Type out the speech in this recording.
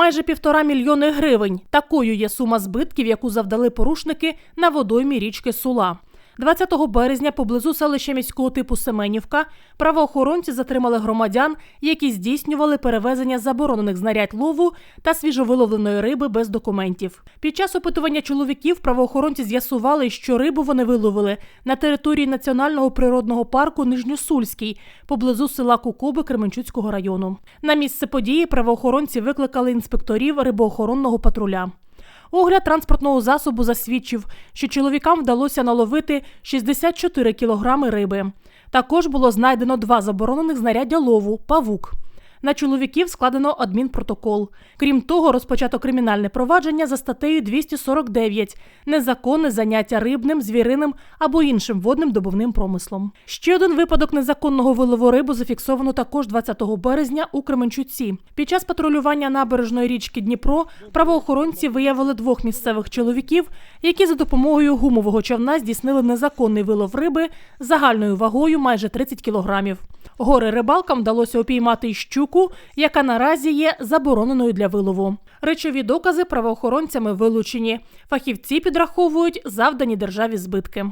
майже півтора мільйони гривень. Такою є сума збитків, яку завдали порушники на водоймі річки Сула. 20 березня поблизу селища міського типу Семенівка правоохоронці затримали громадян, які здійснювали перевезення заборонених знарядь лову та свіжовиловленої риби без документів. Під час опитування чоловіків правоохоронці з'ясували, що рибу вони виловили на території національного природного парку Нижньосульський поблизу села Кукуби Кременчуцького району. На місце події правоохоронці викликали інспекторів рибоохоронного патруля. Огляд транспортного засобу засвідчив, що чоловікам вдалося наловити 64 кілограми риби. Також було знайдено два заборонених знаряддя лову павук. На чоловіків складено адмінпротокол. Крім того, розпочато кримінальне провадження за статтею 249 незаконне заняття рибним, звіриним або іншим водним добувним промислом. Ще один випадок незаконного вилову рибу зафіксовано також 20 березня у Кременчуці. Під час патрулювання набережної річки Дніпро правоохоронці виявили двох місцевих чоловіків, які за допомогою гумового човна здійснили незаконний вилов риби загальною вагою майже 30 кілограмів. Гори рибалкам вдалося опіймати й щуку, яка наразі є забороненою для вилову. Речові докази правоохоронцями вилучені. Фахівці підраховують завдані державі збитки.